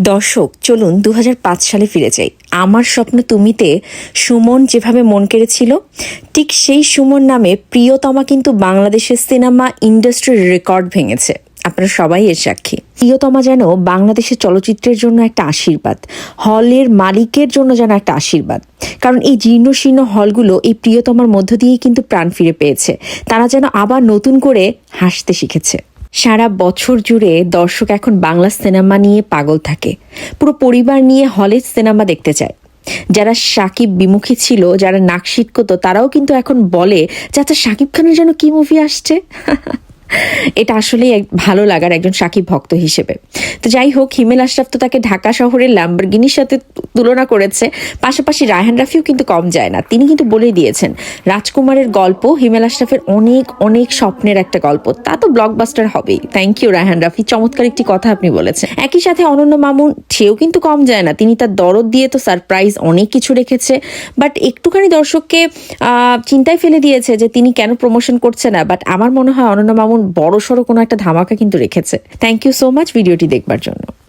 দর্শক, চলুন দু হাজার পাঁচ সালে ফিরে যাই। আমার স্বপ্ন তুমিতে সুমন যেভাবে মন কেড়েছিল, ঠিক সেই সুমন নামে প্রিয়তমা কিন্তু বাংলাদেশের সিনেমা ইন্ডাস্ট্রির রেকর্ড ভেঙেছে। আপনারা সবাই এর সাক্ষী। প্রিয়তমা যেন বাংলাদেশের চলচ্চিত্রের জন্য একটা আশীর্বাদ, হলের মালিকের জন্য যেন একটা আশীর্বাদ। কারণ এই জীর্ণ শীর্ণ হলগুলো এই প্রিয়তমার মধ্য দিয়েই কিন্তু প্রাণ ফিরে পেয়েছে। তারা যেন আবার নতুন করে হাসতে শিখেছে। সারা বছর জুড়ে দর্শক এখন বাংলা সিনেমা নিয়ে পাগল থাকে। পুরো পরিবার নিয়ে হলে সিনেমা দেখতে চায়। যারা সাকিব বিমুখী ছিল, যারা নাক করতো তারাও কিন্তু এখন বলে যে আচ্ছা সাকিব খানের যেন কি মুভি আসছে? এটা আসলে ভালো লাগার একজন সাকিব ভক্ত হিসেবে। তো যাই হোক, হিমেল আশরাফ তো তাকে ঢাকা শহরের ল্যাম্বরগিনির সাথে তুলনা করেছে। পাশাপাশি রায়হান রাফিও কিন্তু কম যায় না। তিনি কিন্তু বলেই দিয়েছেন, রাজকুমারের গল্প হিমেল আশরাফের অনেক অনেক স্বপ্নের একটা গল্প। তা তো ব্লকবাস্টার হবেই। Thank you Raihan Rafi. চমৎকার একটি কথা আপনি বলেছেন। একই সাথে অনন্য মামুন, সেও কিন্তু কম যায় না। তিনি তার দরদ দিয়ে তো সারপ্রাইজ অনেক কিছু রেখেছে। বাট একটুখানি দর্শককে চিন্তায় ফেলে দিয়েছে যে তিনি কেন প্রমোশন করছে না। বাট আমার মনে হয় অনন্য মামুন বড় সড়ো কোনো একটা ধামাকা কিন্তু রেখেছে। থ্যাংক ইউ সো মাচ ভিডিওটি দেখবার জন্য।